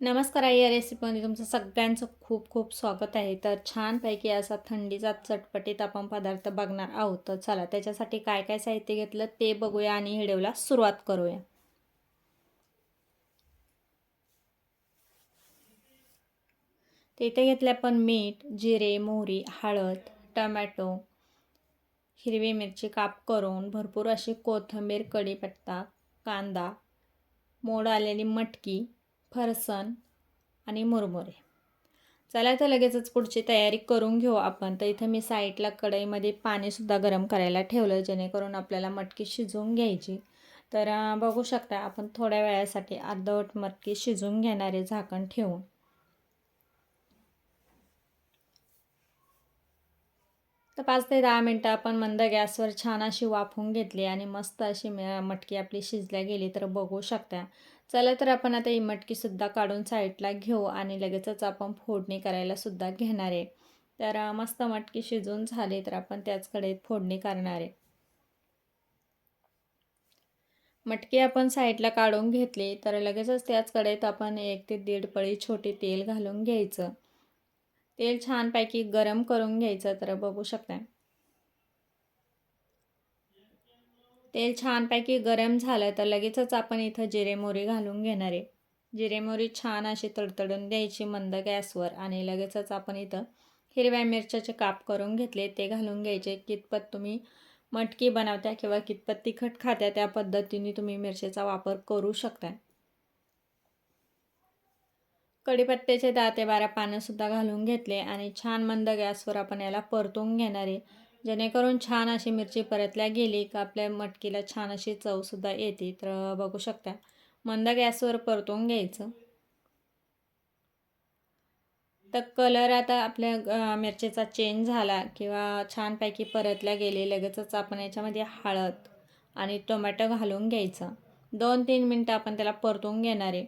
नमस्कार आई या रेसिपीमध्ये तुमचं सगळ्यांचं खूप खूप स्वागत आहे. तर छानपैकी असा थंडीचा चटपटीत आपण पदार्थ बघणार आहोत. तर चला त्याच्यासाठी काय काय साहित्य घेतलं ते बघूया आणि हिडवला सुरुवात करूया. ते इथे घेतले आपण मीठ जिरे मोहरी हळद टमॅटो हिरवी मिरची काप करून भरपूर अशी कोथिंबीर कढीपत्ता कांदा मोड आलेली मटकी फरसन आणि मुरमुरे. चला तर लगेचच पुढची तयारी करून घेऊ आपण. तर इथं मी साईडला कढईमध्ये पाणीसुद्धा गरम करायला ठेवलं जेणेकरून आपल्याला मटकी शिजवून घ्यायची. तर बघू शकता आपण थोड्या वेळासाठी अर्धवट मटकी शिजवून घेणारे झाकण ठेवून. तर पाच ते दहा मिनटं आपण मंद गॅसवर छान अशी वाफवून घेतली आणि मस्त अशी मटकी आपली शिजल्या गेली. तर बघू शकता चला तर आपण आता ही मटकीसुद्धा काढून साईडला घेऊ आणि लगेचच आपण फोडणी करायला सुद्धा घेणार आहे. तर मस्त मटकी शिजून झाली तर आपण त्याचकडे फोडणी करणार आहे. मटकी आपण साईडला काढून घेतली तर लगेचच त्याच कडेत आपण एक ते दीड पळी छोटी तेल घालून घ्यायचं. तेल छानपैकी गरम करून घ्यायचं तर बघू शकता तेल छानपैकी गरम झालं तर लगेचच आपण इथं जिरे मोरी घालून घेणार आहे. जिरे मोरी छान अशी तडतडून द्यायची मंद गॅसवर आणि लगेचच आपण इथं हिरव्या मिरच्याचे काप करून घेतले ते घालून घ्यायचे. कितपत तुम्ही मटकी बनवत्या किंवा कितपत तिखट खात्या त्या पद्धतीने तुम्ही मिरचीचा वापर करू शकता. कढीपत्त्याचे दहा ते बारा पानंसुद्धा घालून घेतले आणि छान मंद गॅसवर आपण याला परतून घेणारे जेणेकरून छान अशी मिरची परतल्या गेली का आपल्या मटकीला छान अशी चवसुद्धा येते. तर बघू शकता. मंद गॅसवर परतून घ्यायचं. तर कलर आता आपल्या मिरचीचा चेंज झाला किंवा छानपैकी परतल्या गेले लगेचच आपण याच्यामध्ये हळद आणि टोमॅटो घालून घ्यायचं. दोन तीन मिनटं आपण त्याला परतून घेणार आहे.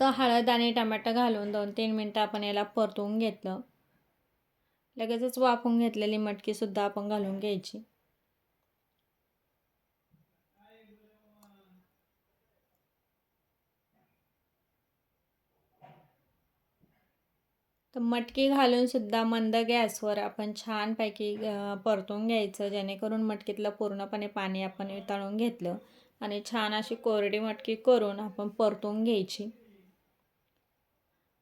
तर हळद आणि टमाटर घालून दोन तीन मिनटं आपण याला परतवून घेतलं. लगेचच वाफून घेतलेली मटकीसुद्धा आपण घालून घ्यायची. तर मटकी घालूनसुद्धा मंद गॅसवर आपण छानपैकी परतून घ्यायचं. जेणेकरून मटकीतलं पूर्णपणे पाणी आपण वितळून घेतलं आणि छान अशी कोरडी मटकी करून आपण परतून घ्यायची.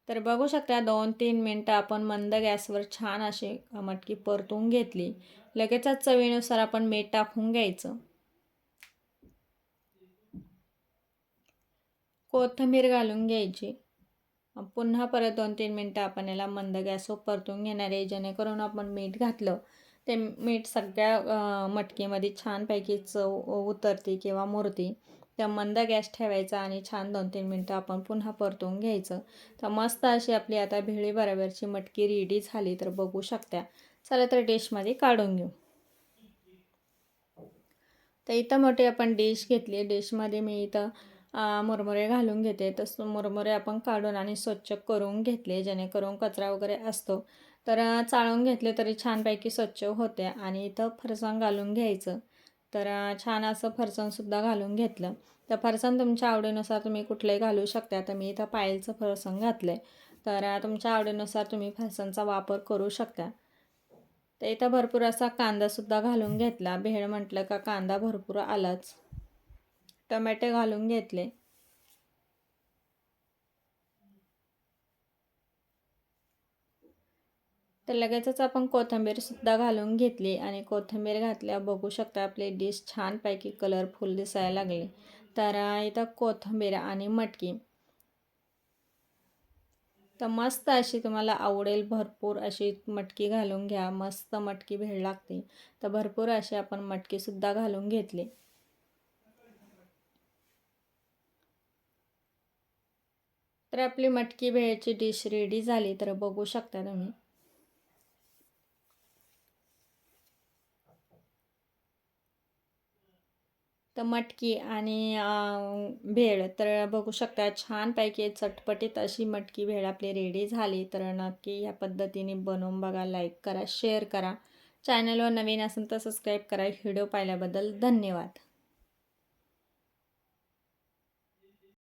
तर बघू शकता दोन तीन मिनटं आपण मंद गॅसवर छान अशी मटकी परतून घेतली. लगेचच चवीनुसार आपण मीठ टाकून घ्यायचं. कोथंबीर घालून घ्यायची. पुन्हा परत दोन तीन मिनटं आपण याला मंद गॅसवर परतून घेणार आहे जेणेकरून आपण मीठ घातलं ते मीठ सगळ्या मटकीमध्ये छानपैकी चव उतरते किंवा मुरते. त्या मंद गॅस ठेवायचा आणि छान दोन तीन मिनटं आपण पुन्हा परतून घ्यायचं. तर मस्त अशी आपली आता भेळी बरोबरची मटकी रेडी झाली तर बघू शकत्या चला तर डिशमध्ये काढून घेऊ. तर इथं मोठी आपण डिश घेतली डिशमध्ये मी इथं मुरमुरे घालून घेते. तसं मुरमुरे आपण काढून आणि स्वच्छ करून घेतले जेणेकरून कचरा वगैरे असतो. तर चाळून घेतले तरी छानपैकी स्वच्छ होते आणि इथं फरसाण घालून घ्यायचं. तर छान असं फरसाणसुद्धा घालून घेतलं. तर फरसाण तुमच्या आवडीनुसार तुम्ही कुठलंही घालू शकता. तर मी इथं पायलचं फरसाण घातलं आहे तर तुमच्या आवडीनुसार तुम्ही फरसाणचा वापर करू शकता. तर इथं भरपूर असा कांदासुद्धा घालून घेतला. भेळ म्हटलं का कांदा भरपूर आलाच. टमॅटे घालून घेतले. तर लगेचच आपण कोथिंबीरसुद्धा घालून घेतली आणि कोथिंबीर घातल्या बघू शकता आपली डिश छानपैकी कलरफुल दिसायला लागली. तर इथं कोथिंबीर आणि मटकी. तर मस्त अशी तुम्हाला आवडेल भरपूर अशी मटकी घालून घ्या. मस्त मटकी भेळ लागते. तर भरपूर अशी आपण मटकीसुद्धा घालून घेतली. तर आपली मटकी भेळची डिश रेडी झाली. तर बघू शकता तुम्ही. तर मटकी आणि भेळ. तर बघू शकता छानपैकी चटपटीत अशी मटकी भेळ आपली रेडी झाली. तर नक्की ह्या पद्धतीने बनवून बघा लाईक करा शेअर करा. चॅनलवर नवीन असेल तर सबस्क्राईब करा. व्हिडिओ पाहिल्याबद्दल धन्यवाद.